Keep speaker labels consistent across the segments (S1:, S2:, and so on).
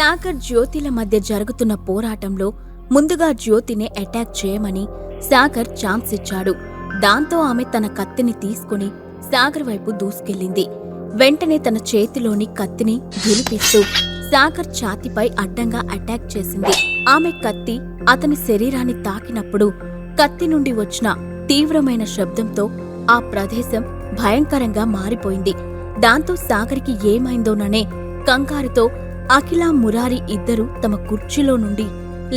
S1: సాగర్ జ్యోతిల మధ్య జరుగుతున్న పోరాటంలో ముందుగా జ్యోతిని అటాక్ చేయమని సాగర్ ఛాన్స్ ఇచ్చాడు. దాంతో ఆమె తన కత్తిని తీసుకుని సాగర్ వైపు దూసుకెళ్ళింది. వెంటనే తన చేతిలోని కత్తిని గిలిపిస్తూ సాగర్ ఛాతిపై అడ్డంగా అటాక్ చేసింది. ఆమె కత్తి అతని శరీరాన్ని తాకినప్పుడు కత్తి నుండి వచ్చిన తీవ్రమైన శబ్దంతో ఆ ప్రదేశం భయంకరంగా మారిపోయింది. దాంతో సాగర్కి ఏమైందోననే కంగారుతో అఖిల మురారి ఇద్దరూ తమ కుర్చీలో నుండి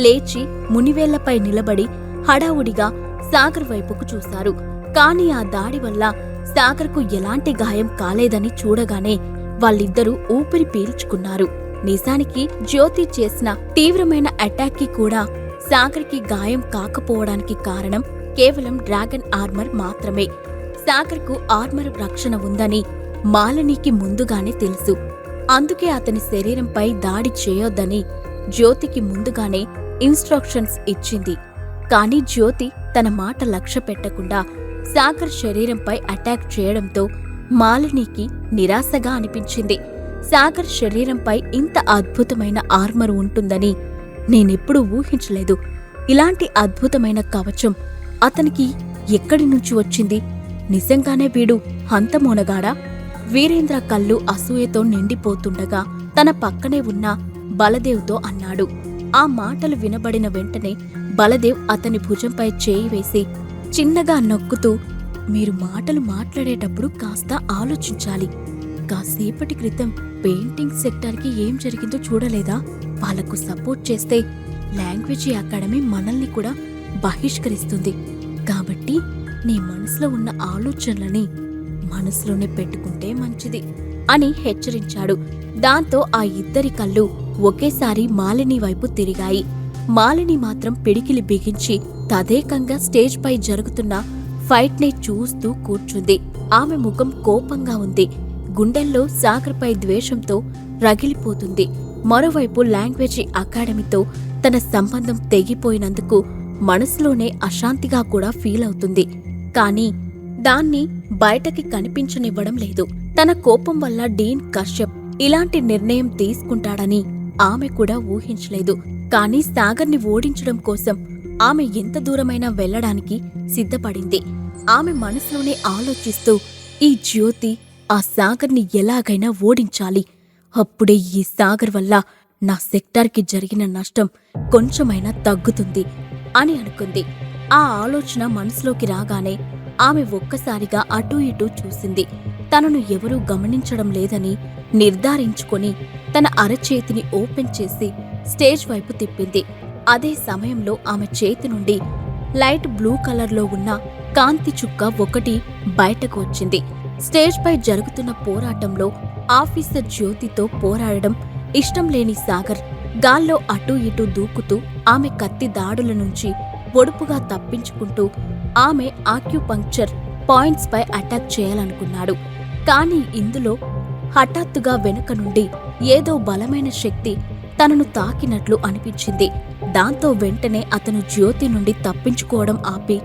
S1: లేచి మునివేళ్ళపై నిలబడి హడావుడిగా సాగర్ వైపుకు చూశారు. కాని ఆ దాడి వల్ల సాగర్కు ఎలాంటి గాయం కాలేదని చూడగానే వాళ్ళిద్దరూ ఊపిరి పీల్చుకున్నారు. నిజానికి జ్యోతి చేసిన తీవ్రమైన అటాక్కి కూడా సాగర్కి గాయం కాకపోవడానికి కారణం కేవలం డ్రాగన్ ఆర్మర్ మాత్రమే. సాగర్కు ఆర్మర్ రక్షణ ఉందని మాలినికి ముందుగానే తెలుసు. అందుకే అతని శరీరంపై దాడి చేయొద్దని జ్యోతికి ముందుగానే ఇన్స్ట్రక్షన్స్ ఇచ్చింది. కానీ జ్యోతి తన మాట లక్ష్య పెట్టకుండా సాగర్ శరీరంపై అటాక్ చేయడంతో మాలినికి నిరాశగా అనిపించింది. సాగర్ శరీరంపై ఇంత అద్భుతమైన ఆర్మర్ ఉంటుందని నేనెప్పుడూ ఊహించలేదు. ఇలాంటి అద్భుతమైన కవచం అతనికి ఎక్కడి నుంచి వచ్చింది? నిజంగానే వీడు హంతమోనగాడా? వీరేంద్ర కళ్ళు అసూయతో నిండిపోతుండగా తన పక్కనే ఉన్న బలదేవ్తో అన్నాడు. ఆ మాటలు వినబడిన వెంటనే బలదేవ్ అతని భుజంపై చేయి వేసి చిన్నగా నొక్కుతూ మీరు మాటలు మాట్లాడేటప్పుడు కాస్త ఆలోచించాలి. కాసేపటి క్రితం పెయింటింగ్ సెక్టార్కి ఏం జరిగిందో చూడలేదా? వాళ్ళకు సపోర్ట్ చేస్తే లాంగ్వేజీ అకాడమీ మనల్ని కూడా బహిష్కరిస్తుంది. కాబట్టి నీ మనసులో ఉన్న ఆలోచనలని మనసులోనే పెట్టుకుంటే మంచిది అని హెచ్చరించాడు. దాంతో ఆ ఇద్దరి కళ్ళు ఒకేసారి మాలిని వైపు తిరిగాయి. మాలిని మాత్రం పిడికిలి బిగించి తదేకంగా స్టేజ్పై జరుగుతున్న ఫైట్ని చూస్తూ కూర్చుంది. ఆమె ముఖం కోపంగా ఉంది. గుండెల్లో సాగర్పై ద్వేషంతో రగిలిపోతుంది. మరోవైపు లాంగ్వేజీ అకాడమీతో తన సంబంధం తెగిపోయినందుకు మనసులోనే అశాంతిగా కూడా ఫీల్ అవుతుంది. కానీ దాన్ని బయటకి కనిపించనివ్వడం లేదు. తన కోపం వల్ల డీన్ కశ్యప్ ఇలాంటి నిర్ణయం తీసుకుంటాడని ఆమె కూడా ఊహించలేదు. కానీ సాగర్ని ఓడించడం కోసం ఆమె ఎంత దూరమైనా వెళ్ళడానికి సిద్ధపడింది. ఆమె మనసులోనే ఆలోచిస్తూ ఈ జ్యోతి ఆ సాగర్ని ఎలాగైనా ఓడించాలి. అప్పుడే ఈ సాగర్ వల్ల నా సెక్టార్కి జరిగిన నష్టం కొంచెమైనా తగ్గుతుంది అని అనుకుంది. ఆ ఆలోచన మనసులోకి రాగానే ఆమె ఒక్కసారిగా అటూ ఇటూ చూసింది. తనను ఎవరూ గమనించడం లేదని నిర్ధారించుకొని తన అరచేతిని ఓపెన్ చేసి స్టేజ్ వైపు తిప్పింది. అదే సమయంలో ఆమె చేతి నుండి లైట్ బ్లూ కలర్లో ఉన్న కాంతి చుక్క ఒకటి బయటకు వచ్చింది. స్టేజ్పై జరుగుతున్న పోరాటంలో ఆఫీసర్ జ్యోతితో పోరాడడం ఇష్టం లేని సాగర్ గాల్లో అటూ ఇటూ దూకుతూ ఆమె కత్తి దాడుల నుంచి పొడుపుగా తప్పించుకుంటూ ఆమె ఆక్యుపంక్చర్ పాయింట్స్పై అటాక్ చేయాలనుకున్నాడు. కానీ ఇందులో హఠాత్తుగా వెనుక నుండి ఏదో బలమైన శక్తి తనను తాకినట్లు అనిపించింది. దాంతో వెంటనే అతను జ్యోతి నుండి తప్పించుకోవడం ఆపి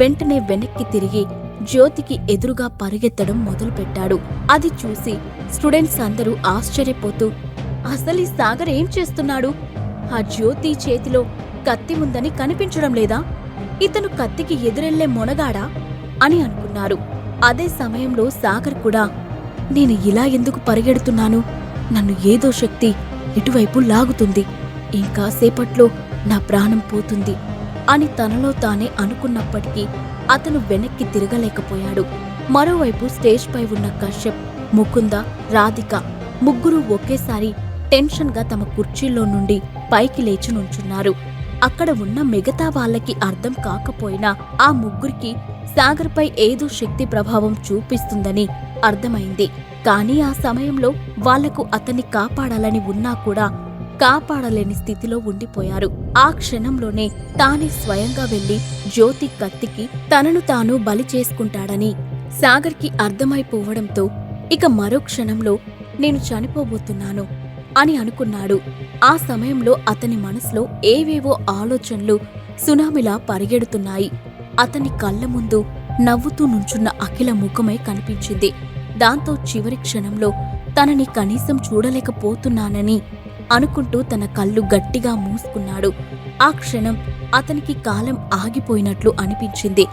S1: వెంటనే వెనక్కి తిరిగి జ్యోతికి ఎదురుగా పరిగెత్తడం మొదలుపెట్టాడు. అది చూసి స్టూడెంట్స్ అందరూ ఆశ్చర్యపోతూ అసలు ఈ సాగర్ ఏం చేస్తున్నాడు ఆ జ్యోతి చేతిలో కత్తి ఉందని కనిపించడం లేదా? ఇతను కత్తికి ఎదురెళ్ళే మొనగాడా? అని అనుకున్నారు. అదే సమయంలో సాగర్ కూడా నేను ఇలా ఎందుకు పరిగెడుతున్నాను? నన్ను ఏదో శక్తి ఇటువైపు లాగుతుంది. ఇంకా సేపట్లో నా ప్రాణం పోతుంది. అని తనలో తానే అనుకున్నప్పటికీ అతను వెనక్కి తిరగలేకపోయాడు. మరోవైపు స్టేజ్ పై ఉన్న కశ్యప్ ముకుంద రాధిక ముగ్గురు ఒకేసారి టెన్షన్గా తమ కుర్చీల్లో నుండి పైకి లేచి నుంచున్నారు. అక్కడ ఉన్న మిగతా వాళ్ళకి అర్థం కాకపోయినా ఆ ముగ్గురికి సాగర్పై ఏదో శక్తి ప్రభావం చూపిస్తుందని అర్థమైంది. కానీ ఆ సమయంలో వాళ్ళకు అతన్ని కాపాడాలని ఉన్నా కూడా కాపాడలేని స్థితిలో ఉండిపోయారు. ఆ క్షణంలోనే తానే స్వయంగా వెళ్ళి జ్యోతి కత్తికి తనను తాను బలి చేసుకుంటాడని సాగర్కి అర్థమైపోవడంతో ఇక మరో క్షణంలో నేను చనిపోబోతున్నాను. అని అనుకున్నాడు. ఆ సమయంలో అతని మనసులో ఏవేవో ఆలోచనలు సునామిలా పరిగెడుతున్నాయి. అతని కళ్ళ ముందు నవ్వుతూ నుంచున్న అఖిల ముఖమే కనిపించింది. దాంతో చివరి క్షణంలో తనని కనీసం చూడలేకపోతున్నానని అనుకుంటూ తన కళ్ళు గట్టిగా మూసుకున్నాడు. ఆ క్షణం అతనికి కాలం ఆగిపోయినట్లు అనిపించింది.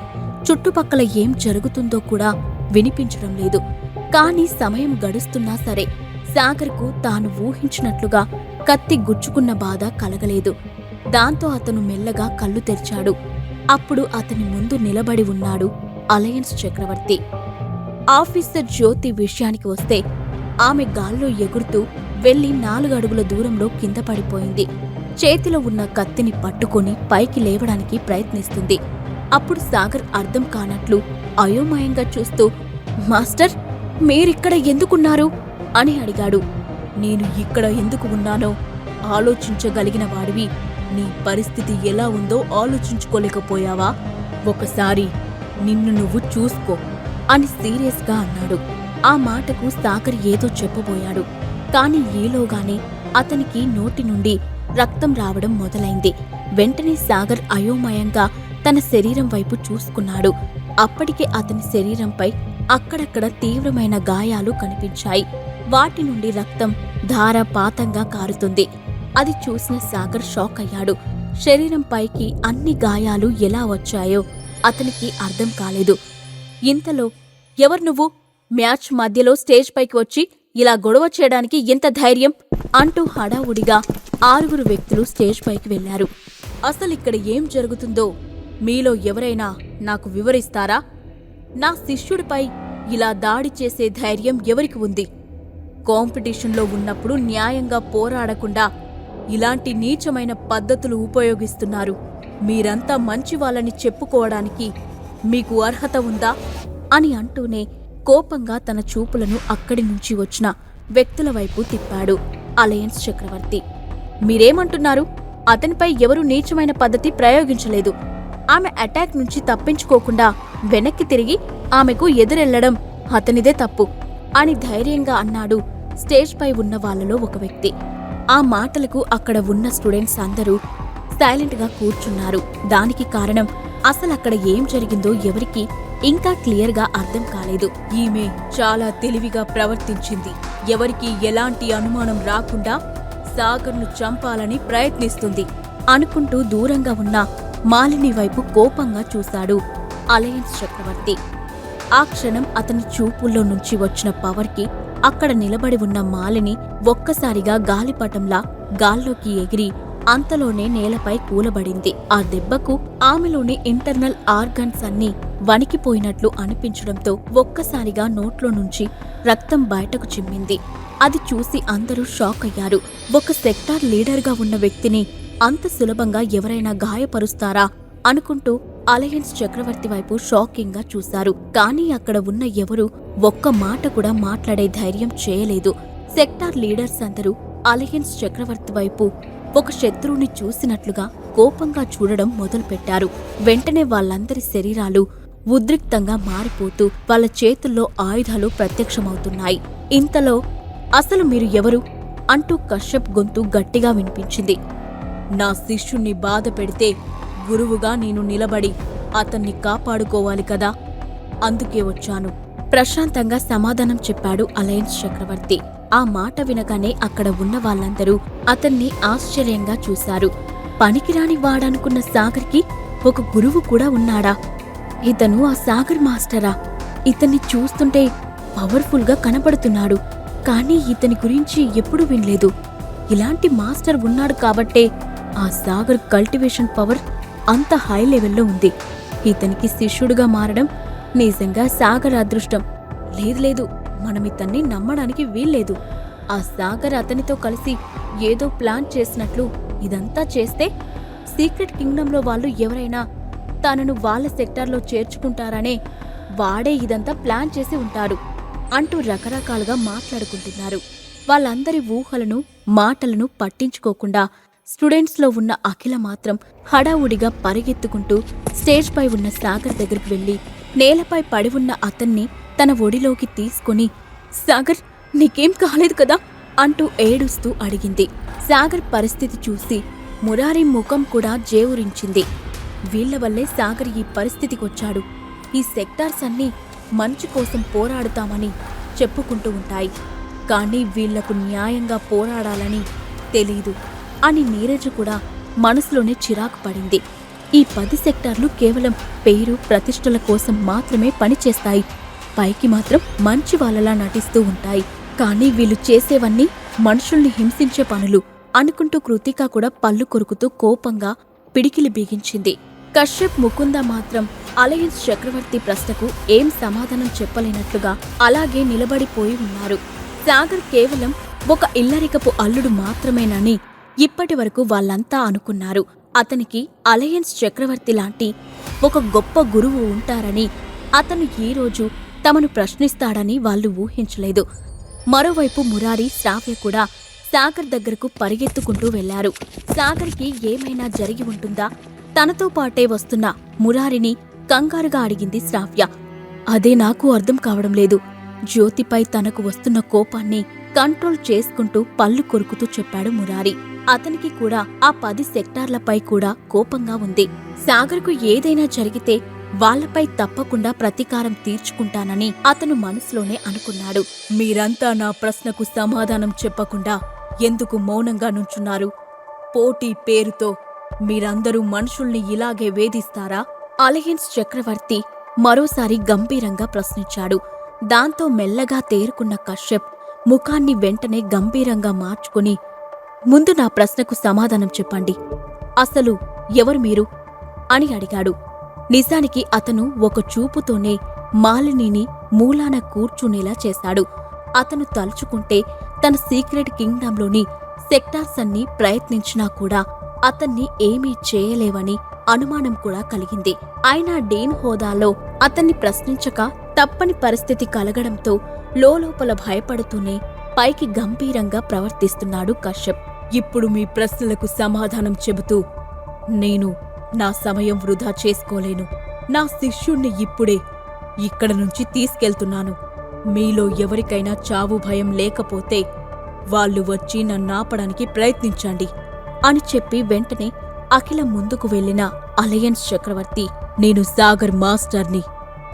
S1: చుట్టుపక్కల ఏం జరుగుతుందో కూడా వినిపించడం లేదు. కాని సమయం గడుస్తున్నా సరే సాగర్కు తాను ఊహించినట్లుగా కత్తి గుచ్చుకున్న బాధ కలగలేదు. దాంతో అతను మెల్లగా కళ్ళు తెరిచాడు. అప్పుడు అతని ముందు నిలబడి ఉన్నాడు అలయన్స్ చక్రవర్తి. ఆఫీసర్ జ్యోతి విషయానికి వస్తే ఆమె గాల్లో ఎగురుతూ వెళ్ళి నాలుగడుగుల దూరంలో కింద పడిపోయింది. చేతిలో ఉన్న కత్తిని పట్టుకొని పైకి లేవడానికి ప్రయత్నిస్తుంది. అప్పుడు సాగర్ అర్థం కానట్లు అయోమయంగా చూస్తూ మాస్టర్ మీరిక్కడ ఎందుకున్నారు? అని అడిగాడు. నేను ఇక్కడ ఎందుకు ఉన్నానో ఆలోచించగలిగిన వాడివి. నీ పరిస్థితి ఎలా ఉందో ఆలోచించుకోలేకపోయావా? ఒకసారి నిన్ను నువ్వు చూసుకో అని సీరియస్గా అన్నాడు. ఆ మాటకు సాగర్ ఏదో చెప్పబోయాడు. కాని ఈలోగానే అతనికి నోటి నుండి రక్తం రావడం మొదలైంది. వెంటనే సాగర్ అయోమయంగా తన శరీరం వైపు చూసుకున్నాడు. అప్పటికే అతని శరీరంపై అక్కడక్కడ తీవ్రమైన గాయాలు కనిపించాయి. వాటి నుండి రక్తం ధారపాతంగా కారుతుంది. అది చూసిన సాగర్ షాక్ అయ్యాడు. శరీరం పైకి అన్ని గాయాలు ఎలా వచ్చాయో అతనికి అర్థం కాలేదు. ఇంతలో ఎవరు నువ్వు? మ్యాచ్ మధ్యలో స్టేజ్ పైకి వచ్చి ఇలా గొడవ చేయడానికి ఎంత ధైర్యం? అంటూ హడావుడిగా ఆరుగురు వ్యక్తులు స్టేజ్ పైకి వెళ్ళారు ఇక్కడ ఏం జరుగుతుందో? మీలో ఎవరైనా నాకు వివరిస్తారా? నా శిష్యుడిపై ఇలా దాడి చేసే ధైర్యం ఎవరికి ఉంది? కాంపిటీషన్లో ఉన్నప్పుడు న్యాయంగా పోరాడకుండా ఇలాంటి నీచమైన పద్ధతులు ఉపయోగిస్తున్నారు. మీరంతా మంచి వాళ్ళని చెప్పుకోవడానికి మీకు అర్హత ఉందా? అని అంటూనే కోపంగా తన చూపులను అక్కడి నుంచి వచ్చిన వ్యక్తుల వైపు తిప్పాడు అలయన్స్ చక్రవర్తి. మీరేమంటున్నారు? అతనిపై ఎవరూ నీచమైన పద్ధతి ప్రయోగించలేదు. ఆమె అటాక్ నుంచి తప్పించుకోకుండా వెనక్కి తిరిగి ఆమెకు ఎదురెళ్ళడం అతనిదే తప్పు. అని ధైర్యంగా అన్నాడు. స్టేజ్పై ఉన్న వాళ్ళలో ఒక వ్యక్తి. ఆ మాటలకు అక్కడ ఉన్న స్టూడెంట్స్ అందరూ సైలెంట్గా కూర్చున్నారు. దానికి కారణం అసలు అక్కడ ఏం జరిగిందో ఎవరికి ఇంకా క్లియర్గా అర్థం కాలేదు. ఈమె చాలా తెలివిగా ప్రవర్తించింది. ఎవరికి ఎలాంటి అనుమానం రాకుండా సాగర్ను చంపాలని ప్రయత్నిస్తుంది అనుకుంటూ దూరంగా ఉన్న మాలిని వైపు కోపంగా చూశాడు అలయన్స్ చక్రవర్తి. ఆ క్షణం అతని చూపుల్లో నుంచి వచ్చిన పవర్కి అక్కడ నిలబడి ఉన్న మాలిని ఒక్కసారిగా గాలిపటంలా గాల్లోకి ఎగిరి అంతలోనే నేలపై కూలబడింది. ఆ దెబ్బకు ఆమెలోని ఇంటర్నల్ ఆర్గన్స్ అన్నీ వణికిపోయినట్లు అనిపించడంతో ఒక్కసారిగా నోట్లో నుంచి రక్తం బయటకు చిమ్మింది. అది చూసి అందరూ షాక్ అయ్యారు. ఒక సెక్టార్ లీడర్గా ఉన్న వ్యక్తిని అంత సులభంగా ఎవరైనా గాయపరుస్తారా అనుకుంటూ అలయన్స్ చక్రవర్తి వైపు షాకింగ్గా చూశారు. కానీ అక్కడ ఉన్న ఎవరూ ఒక్క మాట కూడా మాట్లాడే ధైర్యం చేయలేదు. సెక్టార్ లీడర్స్ అందరూ అలయన్స్ చక్రవర్తి వైపు ఒక శత్రువుని చూసినట్లుగా కోపంగా చూడడం మొదలుపెట్టారు. వెంటనే వాళ్ళందరి శరీరాలు ఉద్రిక్తంగా మారిపోతూ వాళ్ళ చేతుల్లో ఆయుధాలు ప్రత్యక్షమవుతున్నాయి. ఇంతలో అసలు మీరు ఎవరు? అంటూ కశ్యప్ గొంతు గట్టిగా వినిపించింది. నా శిష్యుణ్ణి బాధ పెడితే గురువుగా నేను నిలబడి అతన్ని కాపాడుకోవాలి కదా? అందుకే వచ్చాను. ప్రశాంతంగా సమాధానం చెప్పాడు అలయన్స్ చక్రవర్తి. ఆ మాట వినగానే అక్కడ ఉన్న వాళ్ళందరూ అతన్ని ఆశ్చర్యంగా చూశారు. పనికిరాని వాడనుకున్న సాగర్కి ఒక గురువు కూడా ఉన్నాడా? ఇతను ఆ సాగర్ మాస్టరా? ఇతన్ని చూస్తుంటే పవర్ఫుల్గా కనపడుతున్నాడు. కానీ ఇతని గురించి ఎప్పుడూ వినలేదు. ఇలాంటి మాస్టర్ ఉన్నాడు కాబట్టే ఆ సాగర్ కల్టివేషన్ పవర్ అంత హై లెవెల్లో ఉంది. ఇతనికి శిష్యుడుగా మారడం నిజంగా సాగర్ అదృష్టం. లేదు లేదు మనం ఇతన్ని నమ్మడానికి వీల్లేదు. ఆ సాగర్ అతనితో కలిసి ఏదో ప్లాన్ చేసినట్లు ఇదంతా చేస్తే సీక్రెట్ కింగ్డంలో వాళ్ళు ఎవరైనా తనను వాళ్ళ సెక్టార్లో చేర్చుకుంటారనే వాడే ఇదంతా ప్లాన్ చేసి ఉంటాడు అంటూ రకరకాలుగా మాట్లాడుకుంటున్నారు. వాళ్ళందరి ఊహలను మాటలను పట్టించుకోకుండా స్టూడెంట్స్లో ఉన్న అఖిల మాత్రం హడావుడిగా పరిగెత్తుకుంటూ స్టేజ్పై ఉన్న సాగర్ దగ్గరికి వెళ్ళి నేలపై పడి ఉన్న అతన్ని తన ఒడిలోకి తీసుకుని సాగర్ నీకేం కాలేదు కదా? అంటూ ఏడుస్తూ అడిగింది. సాగర్ పరిస్థితి చూసి మురారి ముఖం కూడా జేవురించింది. వీళ్ళ వల్లే సాగర్ ఈ పరిస్థితికొచ్చాడు ఈ సెక్టార్స్ అన్నీ మంచి కోసం పోరాడుతామని చెప్పుకుంటూ ఉంటాయి. కానీ వీళ్ళకు న్యాయంగా పోరాడాలని తెలీదు. అని నీరజ కూడా మనసులోనే చిరాకు పడింది. ఈ పది సెక్టార్లు కేవలం పేరు ప్రతిష్టల కోసం మాత్రమే పనిచేస్తాయి. పైకి మాత్రం మంచి వాళ్ళలా నటిస్తూ ఉంటాయి. కానీ వీళ్ళు చేసేవన్నీ మనుషుల్ని హింసించే పనులు అనుకుంటూ కృతిక కూడా పళ్ళు కొరుకుతూ కోపంగా పిడికిలి బిగించింది. కశ్యప్ ముకుంద మాత్రం అలయన్స్ చక్రవర్తి ప్రశ్నకు ఏం సమాధానం చెప్పలేనట్లుగా అలాగే నిలబడిపోయి ఉన్నారు. సాగర్ కేవలం ఒక ఇల్లరికపు అల్లుడు మాత్రమేనని ఇప్పటి వరకు వాళ్ళంతా అనుకున్నారు. అతనికి అలయన్స్ చక్రవర్తి లాంటి ఒక గొప్ప గురువు ఉంటారని అతను ఈ రోజు తమను ప్రశ్నిస్తాడని వాళ్ళు ఊహించలేదు. మరోవైపు మురారి శ్రావ్య కూడా సాగర్ దగ్గరకు పరిగెత్తుకుంటూ వెళ్ళారు. సాగర్కి ఏమైనా జరిగి ఉంటుందా? తనతో పాటే వస్తున్న మురారిని కంగారుగా అడిగింది శ్రావ్య. అదే నాకు అర్థం కావడం లేదు. జ్యోతిపై తనకు వస్తున్న కోపాన్ని కంట్రోల్ చేసుకుంటూ పళ్ళు కొరుకుతూ చెప్పాడు మురారి. అతనికి కూడా ఆ పది సెక్టార్లపై కూడా కోపంగా ఉంది. సాగర్కు ఏదైనా జరిగితే వాళ్ళపై తప్పకుండా ప్రతీకారం తీర్చుకుంటానని అతను మనసులోనే అనుకున్నాడు. మీరంతా నా ప్రశ్నకు సమాధానం చెప్పకుండా ఎందుకు మౌనంగా నుంచున్నారు? పోటీ పేరుతో మీరందరూ మనుషుల్ని ఇలాగే వేధిస్తారా? అలయన్స్ చక్రవర్తి మరోసారి గంభీరంగా ప్రశ్నించాడు. దాంతో మెల్లగా తేరుకున్న కశ్యప్ ముఖాన్ని వెంటనే గంభీరంగా మార్చుకుని ముందు నా ప్రశ్నకు సమాధానం చెప్పండి. అసలు ఎవరు మీరు? అని అడిగాడు. నిజానికి అతను ఒక చూపుతోనే మాలినిని మూలాన కూర్చునేలా చేశాడు. అతను తలుచుకుంటే తన సీక్రెట్ కింగ్డంలోని సెక్టార్స్ అన్ని ప్రయత్నించినా కూడా అతన్ని ఏమీ చేయలేవని అనుమానం కూడా కలిగింది. అయినా డేన్ హోదాలో అతన్ని ప్రశ్నించక తప్పని పరిస్థితి కలగడంతో లోలోపల భయపడుతూనే పైకి గంభీరంగా ప్రవర్తిస్తున్నాడు కశ్యప్. ఇప్పుడు మీ ప్రశ్నలకు సమాధానం చెబుతూ నేను నా సమయం వృధా చేసుకోలేను. నా శిష్యుణ్ణి ఇప్పుడే ఇక్కడ నుంచి తీసుకెళ్తున్నాను. మీలో ఎవరికైనా చావు భయం లేకపోతే వాళ్ళు వచ్చి నన్నాపడానికి ప్రయత్నించండి అని చెప్పి వెంటనే అఖిల ముందుకు వెళ్ళిన అలయన్స్ చక్రవర్తి నేను సాగర్ మాస్టర్ని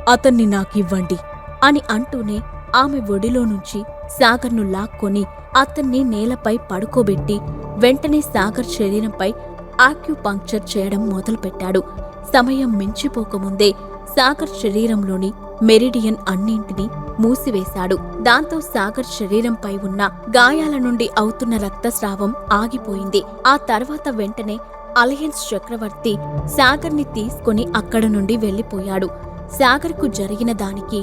S1: అతన్ని నాకివ్వండి అని అంటూనే ఆమె ఒడిలో నుంచి సాగర్ను లాక్కొని అతన్ని నేలపై పడుకోబెట్టి వెంటనే సాగర్ శరీరంపై ఆక్యుపంక్చర్ చేయడం మొదలుపెట్టాడు. సమయం మించిపోకముందే సాగర్ శరీరంలోని మెరిడియన్ అన్నింటినీ మూసివేశాడు. దాంతో సాగర్ శరీరంపై ఉన్న గాయాల నుండి అవుతున్న రక్తస్రావం ఆగిపోయింది. ఆ తర్వాత వెంటనే అలయన్స్ చక్రవర్తి సాగర్ని తీసుకుని అక్కడ నుండి వెళ్ళిపోయాడు సాగర్కు జరిగిన దానికి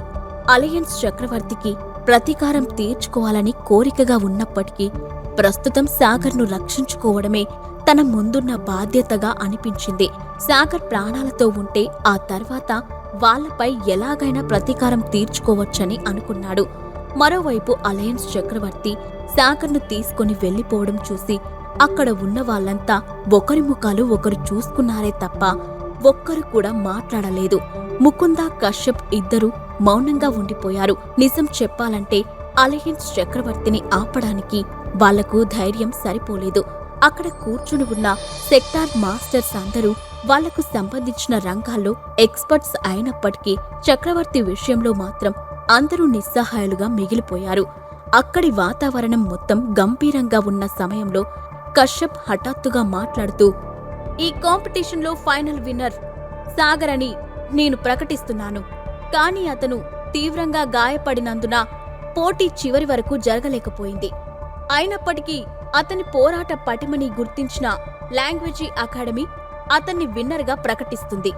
S1: అలయన్స్ చక్రవర్తికి ప్రతీకారం తీర్చుకోవాలని కోరికగా ఉన్నప్పటికీ ప్రస్తుతం సాగర్ను రక్షించుకోవడమే తన ముందున్న బాధ్యతగా అనిపించింది. సాగర్ ప్రాణాలతో ఉంటే ఆ తర్వాత వాళ్ళపై ఎలాగైనా ప్రతీకారం తీర్చుకోవచ్చని అనుకున్నాడు. మరోవైపు అలయన్స్ చక్రవర్తి సాగర్ను తీసుకుని వెళ్ళిపోవడం చూసి అక్కడ ఉన్న వాళ్ళంతా ఒకరి ముఖాలు ఒకరు చూసుకున్నారే తప్ప ఒక్కరు కూడా మాట్లాడలేదు. ముకుంద కశ్యప్ ఇద్దరూ మౌనంగా ఉండిపోయారు. నిజం చెప్పాలంటే అలయన్స్ చక్రవర్తిని ఆపడానికి వాళ్ళకు ధైర్యం సరిపోలేదు. అక్కడ కూర్చుని ఉన్న సెక్టార్ మాస్టర్స్ అందరూ వాళ్ళకు సంబంధించిన రంగాల్లో ఎక్స్పర్ట్స్ అయినప్పటికీ చక్రవర్తి విషయంలో మాత్రం అందరూ నిస్సహాయాలుగా మిగిలిపోయారు. అక్కడి వాతావరణం మొత్తం గంభీరంగా ఉన్న సమయంలో కశ్యప్ హఠాత్తుగా మాట్లాడుతూ ఈ కాంపిటీషన్లో ఫైనల్ విన్నర్ సాగర్ అని నేను ప్రకటిస్తున్నాను. కానీ అతను తీవ్రంగా గాయపడినందున పోటీ చివరి వరకు జరగలేకపోయింది. అయినప్పటికీ అతని పోరాట పటిమని గుర్తించిన లాంగ్వేజీ అకాడమీ అతన్ని విన్నర్గా ప్రకటిస్తుంది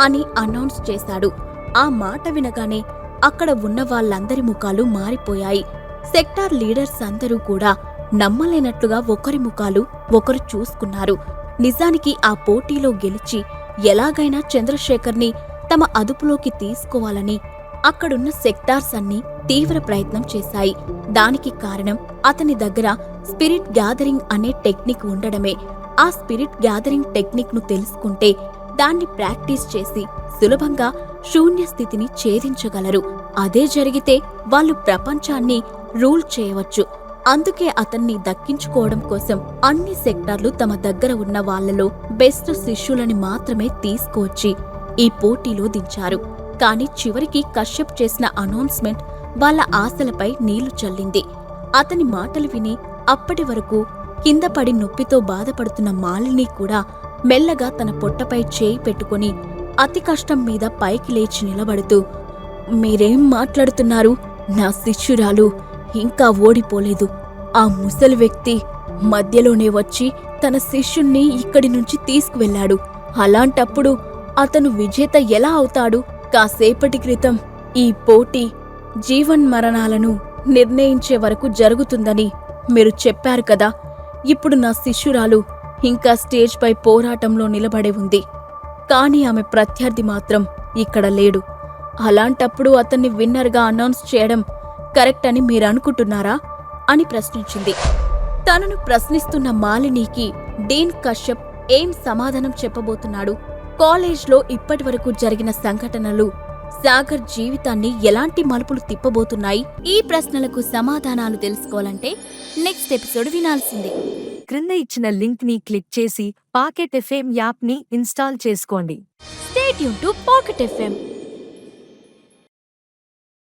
S1: అని అనౌన్స్ చేశాడు. ఆ మాట వినగానే అక్కడ ఉన్న వాళ్ళందరి ముఖాలు మారిపోయాయి. సెక్టార్ లీడర్స్ అందరూ కూడా నమ్మలేనట్లుగా ఒకరి ముఖాలు ఒకరు చూసుకున్నారు. నిజానికి ఆ పోటీలో గెలిచి ఎలాగైనా చంద్రశేఖర్ని తమ అదుపులోకి తీసుకోవాలని అక్కడున్న సెక్టార్స్ అన్ని తీవ్ర ప్రయత్నం చేశాయి. దానికి కారణం అతని దగ్గర స్పిరిట్ గ్యాదరింగ్ అనే టెక్నిక్ ఉండడమే. ఆ స్పిరిట్ గ్యాదరింగ్ టెక్నిక్ను తెలుసుకుంటే దాన్ని ప్రాక్టీస్ చేసి సులభంగా శూన్య స్థితిని ఛేదించగలరు. అదే జరిగితే వాళ్ళు ప్రపంచాన్ని రూల్ చేయవచ్చు. అందుకే అతన్ని దక్కించుకోవడం కోసం అన్ని సెక్టార్లు తమ దగ్గర ఉన్న వాళ్ళలో బెస్ట్ శిష్యులని మాత్రమే తీసుకువచ్చి ఈ పోటీలో దించారు. కానీ చివరికి కశ్యప్ చేసిన అనౌన్స్మెంట్ వాళ్ళ ఆశలపై నీళ్ళు చల్లింది. అతని మాటలు విని అప్పటి వరకు కింద పడి నొప్పితో బాధపడుతున్న మాలిని కూడా మెల్లగా తన పొట్టపై చేయి పెట్టుకుని అతి కష్టం మీద పైకి లేచి నిలబడుతూ మీరేం మాట్లాడుతున్నారు? నా శిష్యురాలు ఇంకా ఓడిపోలేదు. ఆ ముసలి వ్యక్తి మధ్యలోనే వచ్చి తన శిష్యుణ్ణి ఇక్కడి నుంచి తీసుకువెళ్ళాడు. అలాంటప్పుడు అతను విజేత ఎలా అవుతాడు? కాసేపటి క్రితం ఈ పోటీ జీవన్మరణాలను నిర్ణయించే వరకు జరుగుతుందని మీరు చెప్పారు కదా. ఇప్పుడు నా శిష్యురాలు ఇంకా స్టేజ్పై పోరాటంలో నిలబడి ఉంది. కానీ ఆమె ప్రత్యర్థి మాత్రం ఇక్కడ లేడు. అలాంటప్పుడు అతన్ని విన్నర్గా అనౌన్స్ చేయడం కరెక్ట్ అని మీరు అనుకుంటున్నారా అని ప్రశ్నించింది. తనను ప్రశ్నిస్తున్న మాలినికి డీన్ కశ్యప్ ఏం సమాధానం చెప్పబోతున్నాడు? కాలేజ్లో ఇప్పటివరకు జరిగిన సంఘటనలు సాగర్ జీవితాన్ని ఎలాంటి మలుపులు తిప్పబోతున్నాయి? ఈ ప్రశ్నలకు సమాధానాలు తెలుసుకోవాలంటే నెక్స్ట్ ఎపిసోడ్ వినాల్సిందే.
S2: క్రింద ఇచ్చిన లింక్ని క్లిక్ చేసి పాకెట్ ఎఫ్ఎం యాప్ని ఇన్స్టాల్ చేసుకోండి.
S1: Stay tuned to pocket FM